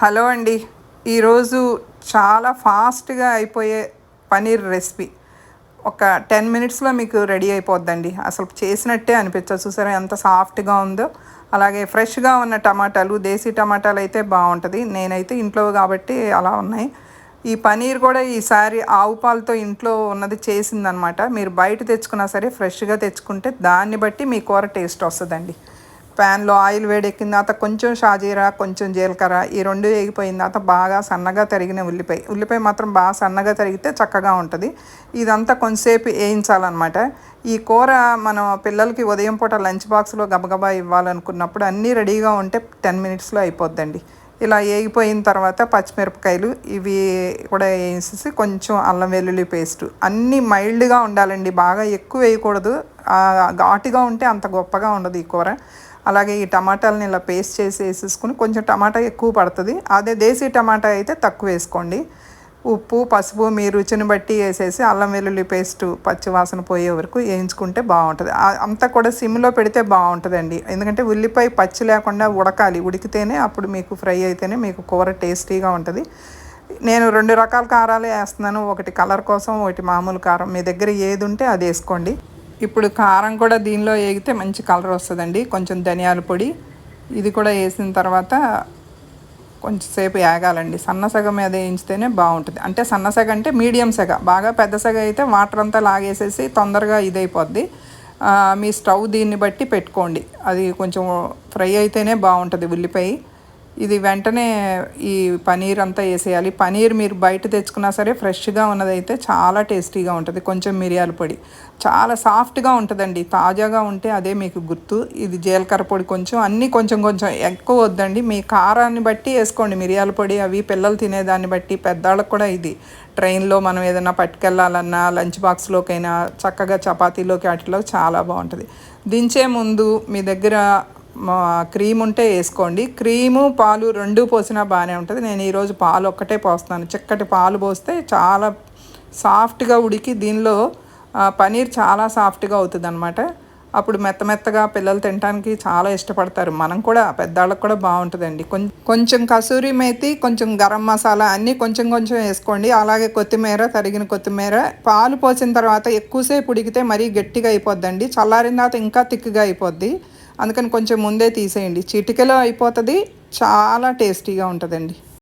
Hello అండి. ఈరోజు చాలా ఫాస్ట్గా అయిపోయే పనీర్ రెసిపీ. ఒక టెన్ మినిట్స్లో మీకు రెడీ అయిపోద్దండి. అసలు చేసినట్టే అనిపించదు. చూసారా ఎంత సాఫ్ట్గా ఉందో. అలాగే ఫ్రెష్గా ఉన్న టమాటాలు దేశీ టమాటాలు అయితే బాగుంటుంది. నేనైతే ఇంట్లో కాబట్టి అలా ఉన్నాయి. ఈ పనీర్ కూడా ఈసారి ఆవు పాలతో ఇంట్లో ఉన్నది చేసిందనమాట. మీరు బయట తెచ్చుకున్నా సరే ఫ్రెష్గా తెచ్చుకుంటే దాన్ని బట్టి మీ కూర టేస్ట్ వస్తుందండి. ప్యాన్లో ఆయిల్ వేడెక్కిన తర్వాత కొంచెం షాజీరా కొంచెం జీలకర్ర ఈ రెండు వేగిపోయిన తర్వాత బాగా సన్నగా తరిగిన ఉల్లిపాయ. ఉల్లిపాయ మాత్రం బాగా సన్నగా తరిగితే చక్కగా ఉంటుంది. ఇదంతా కొంతసేపు వేయించాలన్నమాట. ఈ కూర మనం పిల్లలకి ఉదయం పూట లంచ్ బాక్స్లో గబగబా ఇవ్వాలనుకున్నప్పుడు అన్నీ రెడీగా ఉంటే టెన్ మినిట్స్లో అయిపోద్దండి. ఇలా వేగిపోయిన తర్వాత పచ్చిమిరపకాయలు ఇవి కూడా వేసేసి కొంచెం అల్లం వెల్లుల్లి పేస్ట్. అన్నీ మైల్డ్గా ఉండాలండి. బాగా ఎక్కువ వేయకూడదు. ఘాటుగా ఉంటే అంత గొప్పగా ఉండదు ఈ కూర. అలాగే ఈ టమాటాలని ఇలా పేస్ట్ చేసి వేసేసుకుని కొంచెం టమాటా ఎక్కువ పడుతుంది. అదే దేశీ టమాటా అయితే తక్కువ వేసుకోండి. ఉప్పు పసుపు మీ రుచిని బట్టి వేసేసి అల్లం వెల్లుల్లి పేస్ట్ పచ్చివాసన పోయే వరకు వేయించుకుంటే బాగుంటుంది. అంతా కూడా సిమ్లో పెడితే బాగుంటుందండి. ఎందుకంటే ఉల్లిపాయ పచ్చి లేకుండా ఉడకాలి. ఉడికితేనే అప్పుడు మీకు ఫ్రై అయితేనే మీకు కూర టేస్టీగా ఉంటుంది. నేను రెండు రకాల కారాలు వేస్తున్నాను. ఒకటి కలర్ కోసం ఒకటి మామూలు కారం. మీ దగ్గర ఏది ఉంటే అది వేసుకోండి. ఇప్పుడు కారం కూడా దీనిలో వేగితే మంచి కలర్ వస్తుందండి. కొంచెం ధనియాల పొడి. ఇది కూడా వేసిన తర్వాత కొంచెం సేపు వేగాలండి సన్న సగ మీద వేయించితేనే బాగుంటుంది. అంటే సన్న సగ అంటే మీడియం సగ. బాగా పెద్ద సగ అయితే వాటర్ అంతా లాగేసేసి తొందరగా ఇదైపోద్ది. మీ స్టవ్ దీన్ని బట్టి పెట్టుకోండి. అది కొంచెం ఫ్రై అయితేనే బాగుంటుంది ఉల్లిపాయ. ఇది వెంటనే ఈ పనీర్ అంతా వేసేయాలి. పనీర్ మీరు బయట తెచ్చుకున్నా సరే ఫ్రెష్గా ఉన్నదైతే చాలా టేస్టీగా ఉంటుంది. కొంచెం మిరియాల పొడి. చాలా సాఫ్ట్గా ఉంటుందండి. తాజాగా ఉంటే అదే మీకు గుర్తు. ఇది జీలకర్ర పొడి కొంచెం అన్నీ కొంచెం కొంచెం ఎక్కువ వద్దండి. మీ కారాన్ని బట్టి వేసుకోండి. మిరియాల పొడి అవి పిల్లలు తినేదాన్ని బట్టి పెద్దవాళ్ళకి కూడా ఇది. ట్రైన్లో మనం ఏదైనా పట్టుకెళ్ళాలన్నా లంచ్ బాక్స్లోకైనా చక్కగా చపాతీలోకి వాటిలో చాలా బాగుంటుంది. దించే ముందు మీ దగ్గర క్రీమ్ ఉంటే వేసుకోండి. క్రీము పాలు రెండు పోసినా బాగానే ఉంటుంది. నేను ఈరోజు పాలు ఒక్కటే పోస్తున్నాను. చిక్కటి పాలు పోస్తే చాలా సాఫ్ట్గా ఉడికి దీనిలో పనీర్ చాలా సాఫ్ట్గా అవుతుంది అనమాట అప్పుడు మెత్త మెత్తగా పిల్లలు తినడానికి చాలా ఇష్టపడతారు. మనం కూడా పెద్దవాళ్ళకి కూడా బాగుంటుందండి. కొంచెం కసూరి మేతి కొంచెం గరం మసాలా అన్నీ కొంచెం కొంచెం వేసుకోండి. అలాగే కొత్తిమీర తరిగిన కొత్తిమీర. పాలు పోసిన తర్వాత ఎక్కువసేపు ఉడికితే మరీ గట్టిగా అయిపోద్దండి. చల్లారిన తర్వాత ఇంకా తిక్కుగా అయిపోద్ది. అందుకని కొంచెం ముందే తీసేయండి. చిటికెలో అయిపోతుంది చాలా టేస్టీగా ఉంటుందండి.